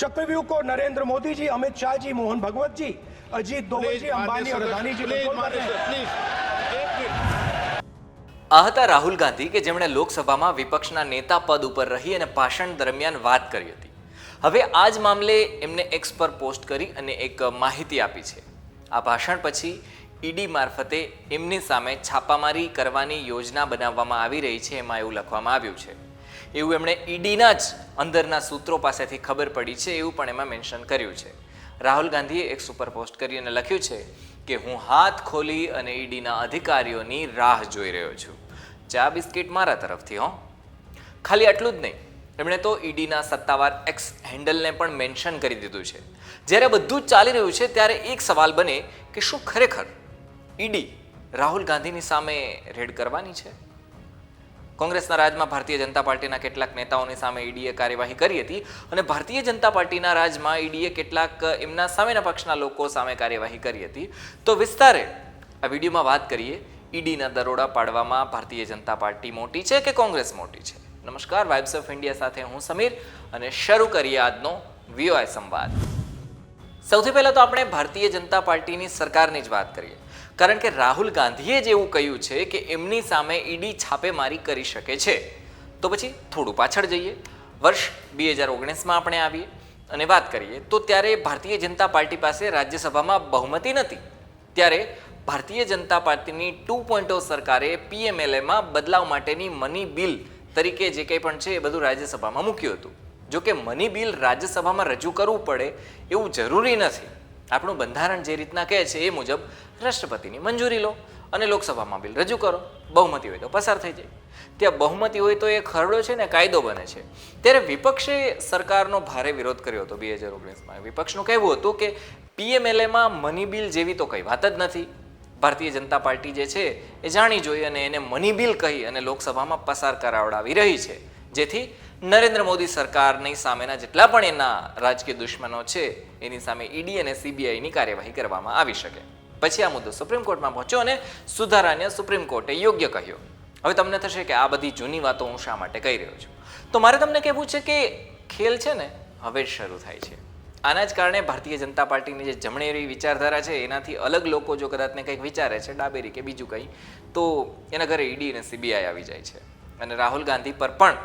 चक्रव्यूह को नरेंद्र मोदी जी अमित शाह जी मोहन भगवत जी अजीत दोवल जी अंबानी और अदानी जी પ્લીઝ कंट्रोल कर रहे हैं પ્લીઝ એક મિનિટ આ હતા રાહુલ ગાંધી કે જેમણે લોકસભામાં વિપક્ષના નેતા પદ ઉપર રહી અને ભાષણ દરમિયાન વાત કરી હતી હવે આ જ મામલે એમને એક્સ પર પોસ્ટ કરી અને એક માહિતી આપી છે આ ભાષણ પછી ઈડી મારફતે એમની સામે છાપામારી કરવાની યોજના બનાવવામાં આવી રહી છે એમાં એવું લખવામાં આવ્યું છે એવું એમણે ઈડીના જ અંદરના સૂત્રો પાસેથી ખબર પડી છે, એવું પણ એમાં મેન્શન કર્યું છે. રાહુલ ગાંધીએ એક સુપર પોસ્ટ કરી અને લખ્યું છે કે, હું હાથ ખોલી અને ઈડીના અધિકારીઓની રાહ જોઈ રહ્યો છું. ચા બિસ્કિટ મારા તરફથી, હો. ખાલી આટલું જ નહીં, એમણે તો ઈડીના સત્તાવાર એક્સ હેન્ડલને પણ મેન્શન કરી દીધું છે. જ્યારે બધું જ ચાલી રહ્યું છે, ત્યારે એક સવાલ બને કે શું ખરેખર ઈડી રાહુલ ગાંધીની સામે રેડ કરવાની છે? કોંગ્રેસના રાજમાં ભારતીય જનતા પાર્ટીના કેટલાક નેતાઓની સામે ઈડીએ કાર્યવાહી કરી હતી અને ભારતીય જનતા પાર્ટીના રાજમાં ઈડીએ કેટલાક એમના સામેના પક્ષના લોકો સામે કાર્યવાહી કરી હતી. તો વિસ્તારે આ વિડીયોમાં વાત કરીએ, ઈડીના દરોડા પાડવામાં ભારતીય જનતા પાર્ટી મોટી છે કે કોંગ્રેસ મોટી છે? નમસ્કાર વાઇબ્સ ઓફ ઇન્ડિયા સાથે હું સમીર અને શરૂ કરીએ આજનો વીઓઆઈ સંવાદ. સૌથી પહેલાં તો આપણે ભારતીય જનતા પાર્ટીની સરકારની જ વાત કરીએ. કારણ કે રાહુલ ગાંધીએ જ એવું કહ્યું છે કે એમની સામે ઈડી છાપેમારી કરી શકે છે. તો પછી થોડું પાછળ જઈએ. વર્ષ બે હજાર ઓગણીસમાં આપણે આવીએ અને વાત કરીએ, તો ત્યારે ભારતીય જનતા પાર્ટી પાસે રાજ્યસભામાં બહુમતી નથી. ત્યારે ભારતીય જનતા પાર્ટીની ટુ પોઈન્ટ સરકારે પીએમએલએમાં બદલાવ માટેની મની બિલ તરીકે જે કંઈ પણ છે એ બધું રાજ્યસભામાં મૂક્યું હતું. જો કે મની બિલ રાજ્યસભામાં રજૂ કરવું પડે એવું જરૂરી નથી. આપણું બંધારણ જે રીતના કહે છે એ મુજબ રાષ્ટ્રપતિની મંજૂરી લો અને લોકસભામાં બિલ રજૂ કરો. બહુમતી હોય તો પસાર થઈ જાય. ત્યાં બહુમતી હોય તો એ ખરડો છે ને કાયદો બને છે. ત્યારે વિપક્ષે સરકારનો ભારે વિરોધ કર્યો હતો બે હજાર ઓગણીસમાં. વિપક્ષનું કહેવું હતું કે પીએમએલએમાં મની બિલ જેવી તો કંઈ વાત જ નથી. ભારતીય જનતા પાર્ટી જે છે એ જાણી જોઈ અને એને મની બિલ કહી અને લોકસભામાં પસાર કરાવડાવી રહી છે. જેથી નરેન્દ્ર મોદી સરકારની સામેના જેટલા પણ એના રાજકીય દુશ્મનો છે, એની સામે ઈડી અને સીબીઆઈની કાર્યવાહી કરવામાં આવી શકે. પછી આ મુદ્દો સુપ્રીમ કોર્ટમાં પહોંચ્યો અને સુધારાને સુપ્રીમ કોર્ટે યોગ્ય કહ્યો. હવે તમને થશે કે આ બધી જૂની વાતો હું શા માટે કહી રહ્યો છું? તો મારે તમને કહેવું છે કે ખેલ છે ને, હવે શરૂ થાય છે. આના જ કારણે ભારતીય જનતા પાર્ટીની જે જમણેરી વિચારધારા છે, એનાથી અલગ લોકો જો કદાચને કંઈક વિચારે છે, ડાબેરી કે બીજું કંઈ, તો એના ઘરે ઈડી અને સીબીઆઈ આવી જાય છે. અને રાહુલ ગાંધી પર પણ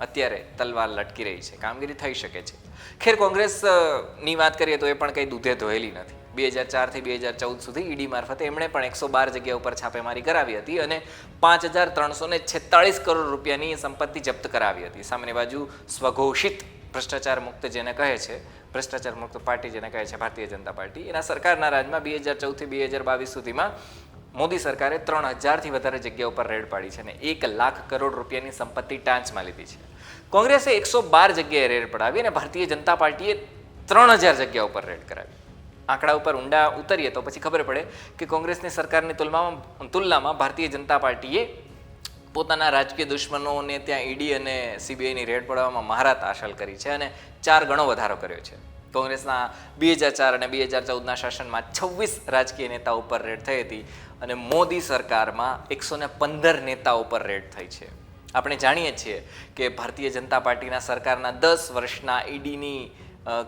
અત્યારે તલવાર લટકી રહી છે, કામગીરી થઈ શકે છે. ખેર કોંગ્રેસની વાત કરીએ તો એ પણ કંઈ દૂધે ધોયેલી નથી. બે હજાર ચારથી બે હજાર ચૌદ સુધી ઈડી મારફતે એમણે પણ એકસો બાર જગ્યા ઉપર છાપેમારી કરાવી હતી અને પાંચ હજાર ત્રણસો ને છેતાળીસ કરોડ રૂપિયાની સંપત્તિ જપ્ત કરાવી હતી. સામેની બાજુ સ્વઘોષિત ભ્રષ્ટાચાર મુક્ત જેને કહે છે, ભ્રષ્ટાચાર મુક્ત પાર્ટી જેને કહે છે, ભારતીય જનતા પાર્ટી, એના સરકારના રાજમાં બે હજાર ચૌદથી બે હજાર બાવીસ સુધીમાં મોદી સરકારે ત્રણ હજારથી વધારે જગ્યા ઉપર રેડ પાડી છે અને એક લાખ કરોડ રૂપિયાની સંપત્તિ ટાંચમાં લીધી છે. કોંગ્રેસે એકસો બાર જગ્યાએ રેડ પડાવી અને ભારતીય જનતા પાર્ટીએ ત્રણ હજાર જગ્યા ઉપર રેડ કરાવી. આંકડા ઉપર ઊંડા ઉતરીએ તો પછી ખબર પડે કે કોંગ્રેસની સરકારની તુલનામાં તુલનામાં ભારતીય જનતા પાર્ટીએ પોતાના રાજકીય દુશ્મનોને ત્યાં ઈડી અને સીબીઆઈની રેડ પડવામાં મહારાત હાંસલ કરી છે અને ચાર ગણો વધારો કર્યો છે. કોંગ્રેસના બે હજાર ચાર અને બે હજાર ચૌદના શાસનમાં છવ્વીસ રાજકીય નેતા ઉપર રેડ થઈ હતી અને મોદી સરકારમાં એકસો ને પંદર નેતા ઉપર રેડ થઈ છે. આપણે જાણીએ છીએ કે ભારતીય જનતા પાર્ટીના સરકારના દસ વર્ષના ઈડીની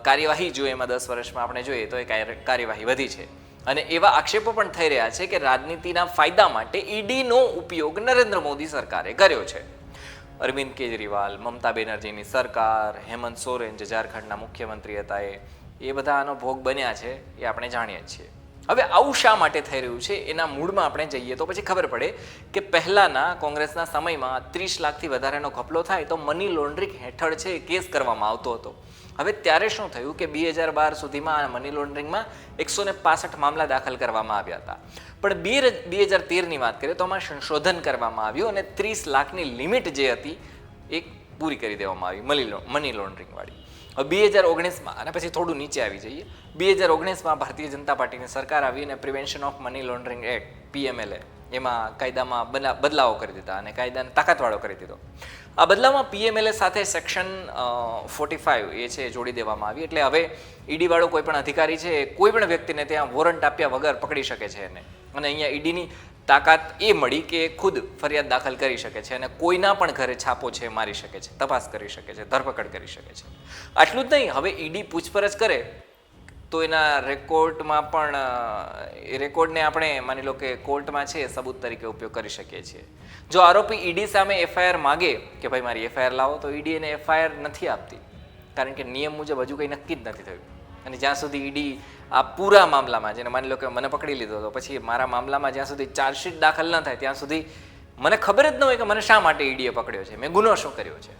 કાર્યવાહી જો એમાં દસ વર્ષમાં આપણે જોઈએ તો એ કાર્યવાહી વધી છે. અને એવા આક્ષેપો પણ થઈ રહ્યા છે કે રાજનીતિના ફાયદા માટે ઈડીનો ઉપયોગ નરેન્દ્ર મોદી સરકારે કર્યો છે. અરવિંદ કેજરીવાલ, મમતા બેનર્જીની સરકાર, હેમંત સોરેન જે ઝારખંડના મુખ્યમંત્રી હતા એ એ બધા આનો ભોગ બન્યા છે એ આપણે જાણીએ જ છીએ. હવે આવું શા માટે થઈ રહ્યું છે? એના મૂળમાં આપણે જઈએ તો પછી ખબર પડે કે પહેલાંના કોંગ્રેસના સમયમાં ત્રીસ લાખથી વધારેનો ઘપલો થાય તો મની લોન્ડરિંગ હેઠળ છે કેસ કરવામાં આવતો હતો. હવે ત્યારે શું થયું કે બે હજાર બાર સુધીમાં આ મની લોન્ડરિંગમાં એકસો ને પાસઠ મામલા દાખલ કરવામાં આવ્યા હતા. પણ બે બે હજાર તેરની વાત કરીએ તો આમાં સંશોધન કરવામાં આવ્યું અને ત્રીસ લાખની લિમિટ જે હતી એ પૂરી કરી દેવામાં આવી મની મની લોન્ડરિંગવાળી. બે હજાર ઓગણીસમાં, અને પછી થોડું નીચે આવી જઈએ. બે હજાર ઓગણીસમાં ભારતીય જનતા પાર્ટીની સરકાર આવી અને prevention of money laundering act PMLA એમાં કાયદામાં બના બદલાવો કરી દીધા અને કાયદાને તાકાતવાળો કરી દીધો. આ બદલાવમાં પીએમએલએ સાથે સેક્શન ફોર્ટી ફાઇવ એ છે જોડી દેવામાં આવી. એટલે હવે ઈડીવાળો કોઈ પણ અધિકારી છે એ કોઈ પણ વ્યક્તિને ત્યાં વોરંટ આપ્યા વગર પકડી શકે છે એને. અને અહીંયા ઈડીની તાકાત એ મળી કે ખુદ ફરિયાદ દાખલ કરી શકે છે અને કોઈના પણ ઘરે છાપો છે, મારી શકે છે, તપાસ કરી શકે છે, ધરપકડ કરી શકે છે. આટલું જ નહીં, હવે ઈડી પૂછપરછ કરે તો એના રેકોર્ડમાં પણ એ રેકોર્ડને આપણે માની લો કે કોર્ટમાં છે, સબૂત તરીકે ઉપયોગ કરી શકીએ છીએ. જો આરોપી ઈડી સામે એફઆઈઆર માગે કે ભાઈ મારી એફઆઈઆર લાવો, તો ઈડી એને એફઆઈઆર નથી આપતી. કારણ કે નિયમ મુજબ હજુ કંઈ નક્કી જ નથી થયું. અને જ્યાં સુધી ઈડી આ પૂરા મામલામાં જેને માની લો કે મને પકડી લીધો હતો પછી મારા મામલામાં જ્યાં સુધી ચાર્જશીટ દાખલ ન થાય, ત્યાં સુધી મને ખબર જ ન હોય કે મને શા માટે ઈડીએ પકડ્યો છે. મેં ગુનો શું કર્યો છે?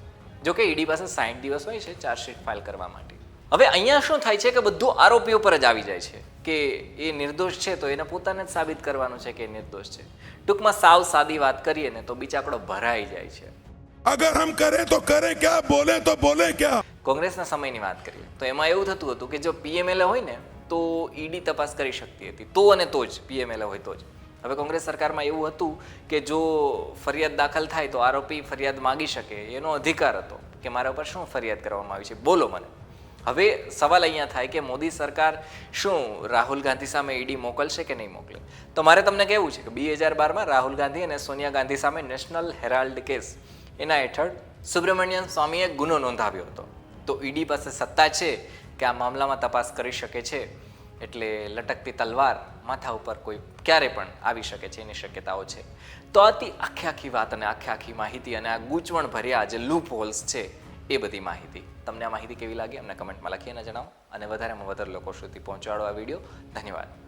જો કે ઈડી પાસે સાઠ દિવસ હોય છે ચાર્જશીટ ફાઇલ કરવા માટે. હવે અહીંયા શું થાય છે કે બધું આરોપીઓ પર જ આવી જાય છે કે એ નિર્દોષ છે તો એને પોતાને જ સાબિત કરવાનું છે કે એ નિર્દોષ છે. ટૂંકમાં સાવ સાદી વાત કરીએ ને તો બીચાકડો ભરાઈ જાય છે. અગર હમ કરે તો કરે ક્યા બોલે તો બોલે ક્યા કોંગ્રેસના સમયની વાત કરીએ, તો એમાં એવું થતું હતું કે જો પીએમએલએ હોય ને, તો ઈડી તપાસ કરી શકતી હતી, તો અને તો જ પીએમએલએ હોય તો જ. હવે કોંગ્રેસ સરકારમાં એવું હતું કે જો ફરિયાદ દાખલ થાય તો આરોપી ફરિયાદ માગી શકે, એનો અધિકાર હતો કે મારા ઉપર શું ફરિયાદ કરવામાં આવી છે, બોલો મને. હવે સવાલ અહીંયા થાય કે મોદી સરકાર શું રાહુલ ગાંધી સામે ઈડી મોકલશે કે નહીં મોકલે? તો મારે તમને કહેવું છે કે બે હજાર બારમાં રાહુલ ગાંધી અને સોનિયા ગાંધી સામે નેશનલ હેરાલ્ડ કેસ એના હેઠળ સુબ્રમણ્યમ સ્વામીએ ગુનો નોંધાવ્યો હતો. તો ઈડી પાસે સત્તા છે કે આ મામલામાં તપાસ કરી શકે છે, એટલે લટકતી તલવાર માથા ઉપર કોઈ ક્યારે પણ આવી શકે છે, એની શક્યતાઓ છે. તો આથી આખી આખી વાત અને આખી આખી માહિતી અને આ ગૂંચવણ ભર્યા જે લૂપ હોલ્સ છે, એ બધી માહિતી. તમને આ માહિતી કેવી લાગી? અમને કમેન્ટમાં લખીને જણાવો. અને વધારેમાં વધારે લોકો સુધી પહોંચાડો આ વીડિયો. ધન્યવાદ.